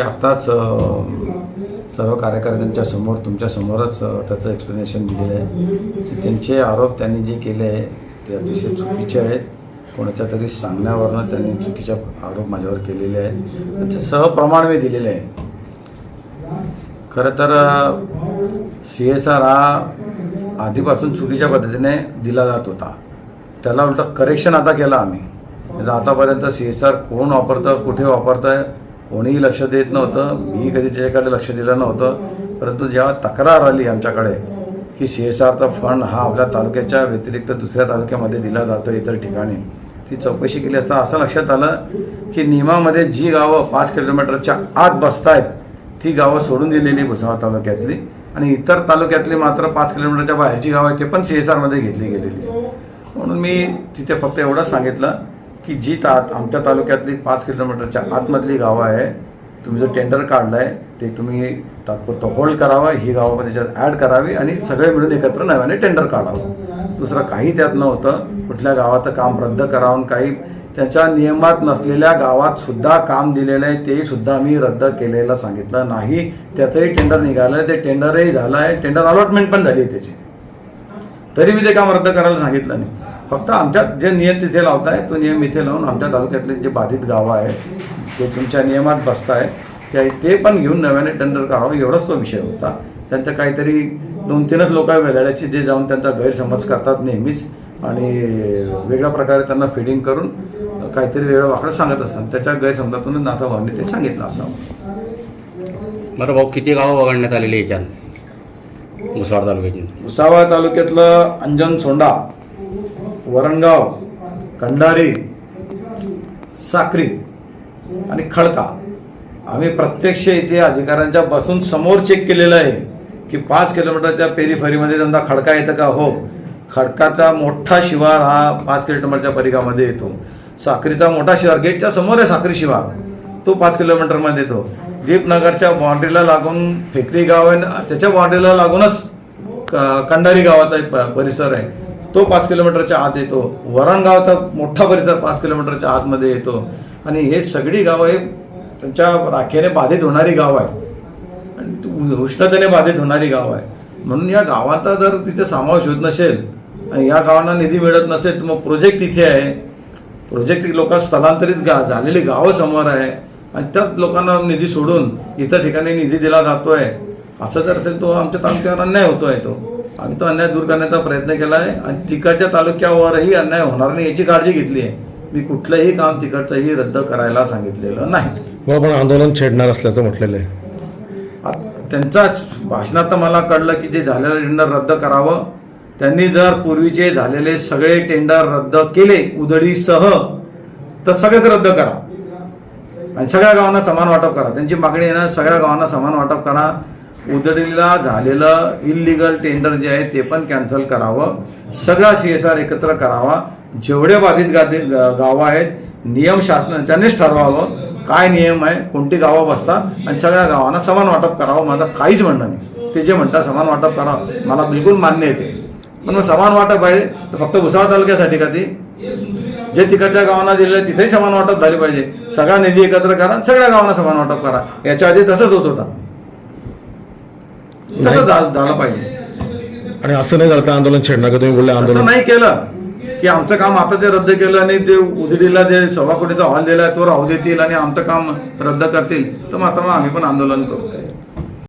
आत्ताच सर्व कार्यकर्त्यांच्या समोर तुमच्या समोरच त्याचं एक्सप्लेनेशन दिलेलं आहे. त्यांचे आरोप त्यांनी जे केले आहे ते अतिशय चुकीचे आहेत. कोणाच्या तरी सांगण्यावरनं त्यांनी चुकीच्या आरोप माझ्यावर केलेले आहेत. त्याचं सहप्रमाण मी दिलेले आहे. खरं तर सी एस आर हा आधीपासून चुकीच्या पद्धतीने दिला जात होता. त्याला उलटं करेक्शन आता केलं आम्ही. म्हणजे आतापर्यंत सी एस आर कोण वापरतं कुठे वापरतं कोणीही लक्ष देत नव्हतं मी कधी त्याच्याकडे लक्ष दिलं नव्हतं परंतु जेव्हा तक्रार आली आमच्याकडे की सी एस आरचा फंड हा आपल्या तालुक्याच्या व्यतिरिक्त दुसऱ्या तालुक्यामध्ये दिला जातो इतर ठिकाणी ती चौकशी केली असता असं लक्षात आलं की नियमामध्ये जी गावं पाच किलोमीटरच्या आत बसतायत ती गावं सोडून दिलेली भुसावळ तालुक्यातली आणि इतर तालुक्यातली मात्र पाच किलोमीटरच्या बाहेरची गावं आहेत ते पण सी एस आरमध्ये घेतली गेलेली आहे म्हणून मी तिथे फक्त एवढंच सांगितलं की जी ता आमच्या तालुक्यातली पाच किलोमीटरच्या आतमधली गावं आहे तुम्ही जो टेंडर काढला आहे ते तुम्ही तात्पुरतं होल्ड करावा ही गावं त्याच्यात ॲड करावी आणि सगळे मिळून एकत्र नव्याने टेंडर काढावं. दुसरं काही त्यात नव्हतं. कुठल्या गावाचं काम रद्द करावून काही त्याच्या नियमात नसलेल्या गावात सुद्धा काम दिलेलं आहे ते सुद्धा मी रद्द केलेलं सांगितलं नाही. त्याचंही टेंडर निघालं आहे ते टेंडरही झालं आहे टेंडर अलॉटमेंट पण झाली आहे त्याची. तरी मी ते काम रद्द करायला सांगितलं नाही. फक्त आमच्यात जे नियम तिथे लावताय तो नियम इथे लावून आमच्या तालुक्यातले जे बाधित गावं आहेत ते तुमच्या नियमात बसताय ते ते पण घेऊन नव्याने टेंडर काढावं एवढाच तो विषय होता. त्यांचं काहीतरी दोन तीनच लोक वेगळ्याचे जे जाऊन त्यांचा गैरसमज करतात नेहमीच आणि वेगळ्या प्रकारे त्यांना फिडिंग करून काहीतरी वेगळं वाकडं सांगत असतात. त्याच्या गैरसमजातूनच नाथा भावने ते सांगितलं असावं. बरं भाऊ किती गावं वगळण्यात आलेली याच्यात? मुसवाड तालुक्याची भुसावळ तालुक्यातलं अंजन सोंडा वरणगाव कंडारी साक्री आणि खडका. आम्ही प्रत्यक्ष इथे अधिकाऱ्यांच्या बसून समोर चेक केलेलं आहे की पाच किलोमीटरच्या पेरीफरीमध्ये त्यांना खडका येतं का? हो. खडकाचा मोठा शिवार हा पाच किलोमीटरच्या परिघामध्ये येतो. साखरीचा मोठा शिवार गेटच्या समोर आहे साखरी शिवार. तो पाच किलोमीटरमध्ये येतो. दीपनगरच्या बाउंड्रीला लागून फेकरी गाव आहे त्याच्या बाउंड्रीला लागूनच क- कंडारी गावाचा एक प- परिसर आहे. तो पाच किलोमीटरच्या आत येतो. वरणगावचा मोठा परिसर पाच किलोमीटरच्या आतमध्ये येतो. आणि हे सगळी गावं हे त्यांच्या राखेने बाधित होणारी गाव आहे आणि उष्णतेने बाधित होणारी गाव आहे म्हणून या गावाचा जर तिथे समावेश होत नसेल आणि या गावांना निधी मिळत नसेल तर मग प्रोजेक्ट तिथे आहे. प्रोजेक्ट लोक स्थलांतरित गा झालेली गावं समोर आहे. आणि त्याच लोकांना निधी सोडून इतर ठिकाणी निधी दिला जातोय. असं जर असेल तो आमच्या तालुक्यावर अन्याय होतोय तो. आम्ही तो अन्याय दूर करण्याचा प्रयत्न केला आहे आणि तिकडच्या तालुक्यावरही अन्याय होणार नाही याची काळजी घेतली आहे. मी कुठलंही काम तिकडचंही रद्द करायला सांगितलेलं नाही. व आपण आंदोलन छेडणार असल्याचं म्हटलेलं आहे. त्यांच्याच भाषणात मला कळलं की जे झालेलं टेंडर रद्द करावं. त्यांनी जर पूर्वीचे झालेले सगळे टेंडर रद्द केले उधळीसह तर सगळेच रद्द करा. आणि सगळ्या गावांना समान वाटप करा. त्यांची मागणी आहे ना सगळ्या गावांना समान वाटप करा. उधळीला झालेलं इलिगल टेंडर जे आहे ते पण कॅन्सल करावं. सगळा सी एस आर एकत्र करावा. जेवढे बाधित गादी गावं आहेत नियम शासन त्यांनीच ठरवावं. काय नियम आहे कोणती गावं बसतात आणि सगळ्या गावांना समान वाटप करावं. माझं काहीच म्हणणं नाही. ते जे म्हणतात समान वाटप करावं मला बिलकुल मान्य येते पण मग समान वाटप आहे तर फक्त भुसावळ तालुक्यासाठी का ती? जे तिकडच्या गावांना दिलेलं तिथेही समान वाटप झाले पाहिजे. सगळा निधी एकत्र करा आणि सगळ्या गावांना समान वाटप करा. याच्या आधी तसंच होत होता. तसं झा- झालं पाहिजे. आणि असं नाही झालं तर आंदोलन छेडणार का तुम्ही बोलले आंदोलन? नाही केलं. की आमचं काम आता जे रद्द केलं आणि ते उदडीला जे सव्वा कोटीचा हॉल दिला तो राहू देतील आणि आमचं काम रद्द करतील तर मात्र मग आम्ही पण आंदोलन करू.